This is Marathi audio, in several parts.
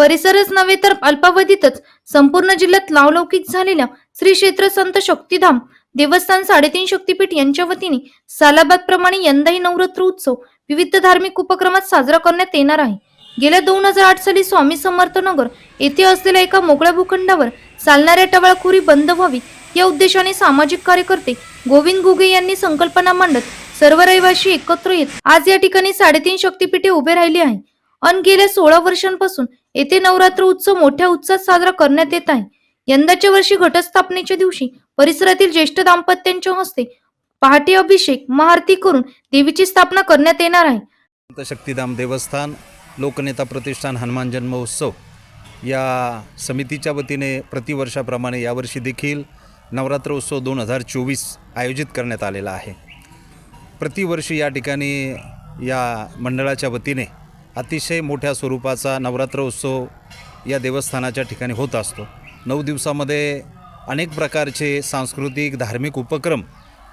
परिसरच नव्हे तर अल्पावधीतच. संपूर्ण जिल्ह्यात लावलौकिक झालेल्या श्री क्षेत्र संत शक्तिधाम देवस्थान साडेतीन शक्तीपीठ यांच्या वतीने सालाबाद प्रमाणे यंदाही नवरात्र उत्सव विविध धार्मिक उपक्रमात साजरा करण्यात येणार आहे. गेल्या दोन हजार आठ साली स्वामी समर्थ नगर येथे असलेल्या एका मोकळ्या भूखंडावर चालणाऱ्या टवाळखोरी बंद व्हावी या उद्देशाने सामाजिक कार्यकर्ते गोविंद गुगे यांनी संकल्पना मांडत सर्व रहिवासी एकत्र येत आज या ठिकाणी साडेतीन शक्तीपीठे उभे राहिली आहे. अन गेल्या सोळा वर्षांपासून येथे नवरात्र उत्सव मोठ्या उत्साहात साजरा करण्यात येत आहे. यंदाच्या वर्षी घटस्थापनेच्या दिवशी परिसरातील ज्येष्ठ दाम्पत्यांच्या हस्ते पहाटे अभिषेक महाआरती करून देवीची स्थापना करण्यात येणार आहे. शक्तीधाम शक्तिधाम देवस्थान लोकनेता प्रतिष्ठान हनुमान जन्मोत्सव या समितीच्या वतीने प्रतिवर्षाप्रमाणे यावर्षी देखील नवरात्र उत्सव दोन हजार चोवीस आयोजित करण्यात आलेला आहे. प्रतिवर्षी या ठिकाणी या मंडळाच्या वतीने अतिशय मोठ्या स्वरूपाचा नवरात्र उत्सव या देवस्थानाच्या ठिकाणी होत असतो. नऊ दिवसामध्ये अनेक प्रकारचे सांस्कृतिक धार्मिक उपक्रम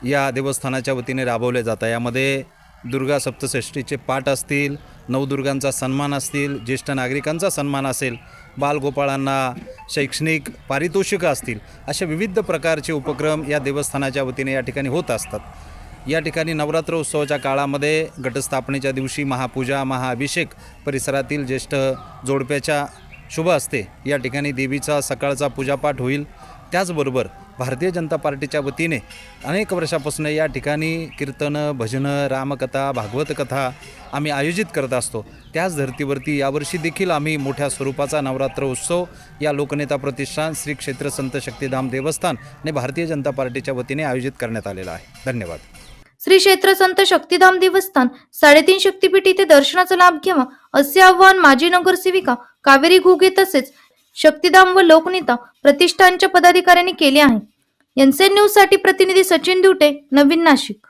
या देवस्थानाच्या वतीने राबवले जातात. यामध्ये दुर्गा सप्तषष्टीचे पाठ असतील नवदुर्गांचा सन्मान असतील ज्येष्ठ नागरिकांचा सन्मान असेल बालगोपाळांना शैक्षणिक पारितोषिकं असतील अशा विविध प्रकारचे उपक्रम या देवस्थानाच्या वतीने या ठिकाणी होत असतात. या ठिकाणी नवरात्र उत्सवाच्या काळामध्ये घटस्थापनेच्या दिवशी महापूजा महाअभिषेक परिसरातील ज्येष्ठ जोडप्याच्या शुभ असते या ठिकाणी देवीचा सकाळचा पूजापाठ होईल. त्याचबरोबर भारतीय जनता पार्टीच्या वतीने अनेक वर्षापासून या ठिकाणी कीर्तनं भजनं रामकथा भागवत कथा आम्ही आयोजित करत असतो. त्याच धर्तीवरती यावर्षी देखील आम्ही मोठ्या स्वरूपाचा नवरात्र उत्सव या लोकनेता प्रतिष्ठान श्री क्षेत्र संत शक्तिधाम देवस्थान आणि भारतीय जनता पार्टीच्या वतीने आयोजित करण्यात आलेला आहे. धन्यवाद. श्री क्षेत्र संत शक्तिधाम देवस्थान साडेतीन शक्तीपीठ इथे दर्शनाचा लाभ घ्यावा असे आवाहन माजी नगरसेविका कावेरी घुगे तसेच शक्तिधाम व लोकनेता प्रतिष्ठानच्या पदाधिकाऱ्यांनी केले आहे. एनसेन न्यूजसाठी प्रतिनिधी सचिन दुटे नवीन नाशिक.